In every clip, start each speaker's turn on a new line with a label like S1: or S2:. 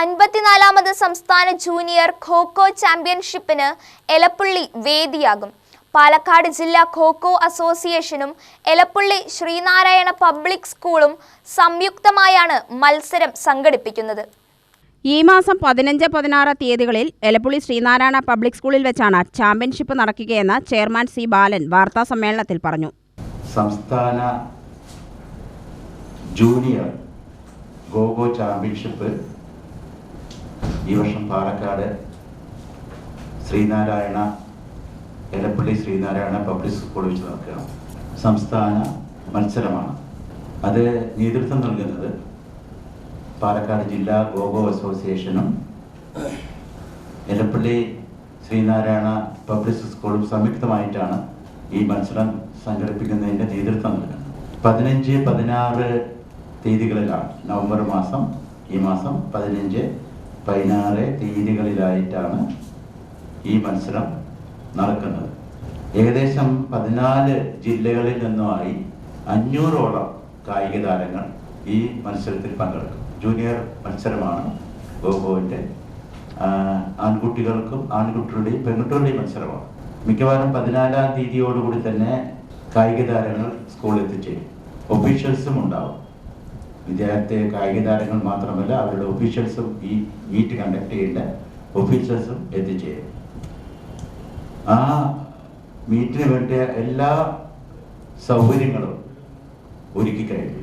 S1: അൻപത്തിനാലാമത് സംസ്ഥാന ജൂനിയർ ഖോഖോ ചാമ്പ്യൻഷിപ്പിന് എലപ്പുള്ളി വേദിയാകും. പാലക്കാട് ജില്ലാ ഖോഖോ അസോസിയേഷനും എലപ്പുള്ളി ശ്രീനാരായണ പബ്ലിക് സ്കൂളും സംയുക്തമായാണ് മത്സരം സംഘടിപ്പിക്കുന്നത്.
S2: ഈ മാസം പതിനഞ്ച് പതിനാറ് തീയതികളിൽ എലപ്പുള്ളി ശ്രീനാരായണ പബ്ലിക് സ്കൂളിൽ വെച്ചാണ് ചാമ്പ്യൻഷിപ്പ് നടക്കുകയെന്ന് ചെയർമാൻ സി ബാലൻ വാർത്താ സമ്മേളനത്തിൽ പറഞ്ഞു.
S3: സംസ്ഥാന ജൂനിയർ ഗോഗോ ചാമ്പ്യൻഷിപ്പ് ഈ വർഷം പാലക്കാട് ശ്രീനാരായണ എലപ്പള്ളി ശ്രീനാരായണ പബ്ലിക് സ്കൂൾ വെച്ച് നടക്കുകയാണ്. സംസ്ഥാന മത്സരമാണ്. അത് നേതൃത്വം നൽകുന്നത് പാലക്കാട് ജില്ലാ ഗോഗോ അസോസിയേഷനും എലപ്പള്ളി ശ്രീനാരായണ പബ്ലിക് സ്കൂളും സംയുക്തമായിട്ടാണ് ഈ മത്സരം സംഘടിപ്പിക്കുന്നതിന്റെ നേതൃത്വം നൽകുന്നത്. പതിനഞ്ച് പതിനാറ് തീയതികളിലാണ് നവംബർ മാസം ഈ മാസം പതിനഞ്ച് പതിനാറ് തീയതികളിലായിട്ടാണ് ഈ മത്സരം നടക്കുന്നത്. ഏകദേശം പതിനാല് ജില്ലകളിൽ നിന്നുമായി അഞ്ഞൂറോളം കായിക താരങ്ങൾ ഈ മത്സരത്തിൽ പങ്കെടുക്കും. ജൂനിയർ മത്സരമാണ് ഗോഗോവിന്റെ ആൺകുട്ടികൾക്കും ആൺകുട്ടികളുടെയും പെൺകുട്ടികളുടെയും മത്സരമാണ്. മിക്കവാറും പതിനാലാം തീയതിയോടുകൂടി തന്നെ കായിക താരങ്ങൾ സ്കൂളിൽ എത്തിച്ചേരും. ഒഫീഷ്യൽസും ഉണ്ടാവും. വിദ്യാർത്ഥി കായിക താരങ്ങൾ മാത്രമല്ല അവരുടെ ഒഫീഷ്യൽസും ഈ മീറ്റ് കണ്ടക്ട് ചെയ്യേണ്ട ഒഫീഷ്യൽസും എത്തിച്ചേരും. ആ മീറ്റിന് വേണ്ടിയ എല്ലാ സൗകര്യങ്ങളും ഒരുക്കി കഴിഞ്ഞു.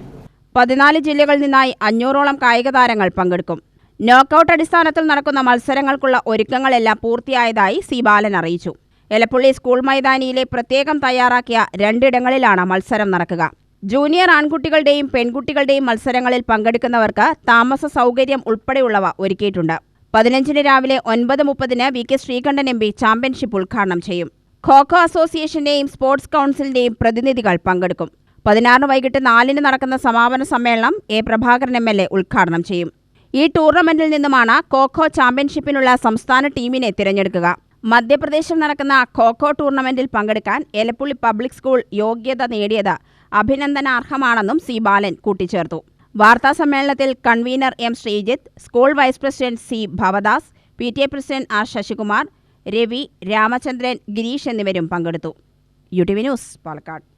S2: പതിനാല് ജില്ലകളിൽ നിന്നായി അഞ്ഞൂറോളം കായിക താരങ്ങൾ പങ്കെടുക്കും. നോക്കൌട്ട് അടിസ്ഥാനത്തിൽ നടക്കുന്ന മത്സരങ്ങൾക്കുള്ള ഒരുക്കങ്ങളെല്ലാം പൂർത്തിയായതായി സി ബാലൻ അറിയിച്ചു. എലപ്പുള്ളി സ്കൂൾ മൈതാനിയിലെ പ്രത്യേകം തയ്യാറാക്കിയ രണ്ടിടങ്ങളിലാണ് മത്സരം നടക്കുക. ജൂനിയർ ആൺകുട്ടികളുടെയും പെൺകുട്ടികളുടെയും മത്സരങ്ങളിൽ പങ്കെടുക്കുന്നവർക്ക് താമസ സൗകര്യം ഉൾപ്പെടെയുള്ളവ ഒരുക്കിയിട്ടുണ്ട്. പതിനഞ്ചിന് രാവിലെ ഒൻപത് മുപ്പതിന് V K Sreekandan M P championship ഉദ്ഘാടനം ചെയ്യും. ഖോഖോ അസോസിയേഷന്റെയും സ്പോർട്സ് കൗൺസിലിന്റെയും പ്രതിനിധികൾ പങ്കെടുക്കും. പതിനാറിന് വൈകിട്ട് നാലിന് നടക്കുന്ന സമാപന സമ്മേളനം A Prabhakaran M L A ഉദ്ഘാടനം ചെയ്യും. ഈ ടൂർണമെന്റിൽ നിന്നുമാണ് ഖോഖോ ചാമ്പ്യൻഷിപ്പിനുള്ള സംസ്ഥാന ടീമിനെ തിരഞ്ഞെടുക്കുക. മധ്യപ്രദേശിൽ നടക്കുന്ന ഖോഖോ ടൂർണമെന്റിൽ പങ്കെടുക്കാൻ എലപ്പുള്ളി പബ്ലിക് സ്കൂൾ യോഗ്യത നേടിയത് അഭിനന്ദനാർഹമാണെന്നും സി ബാലൻ കൂട്ടിച്ചേർത്തു. വാർത്താ സമ്മേളനത്തിൽ convener M Sreejith school vice president C Bhavadas P T A president R Sasikumar Ravi Ramachandran Gireesh എന്നിവരും പങ്കെടുത്തു. U T V news Palakkad.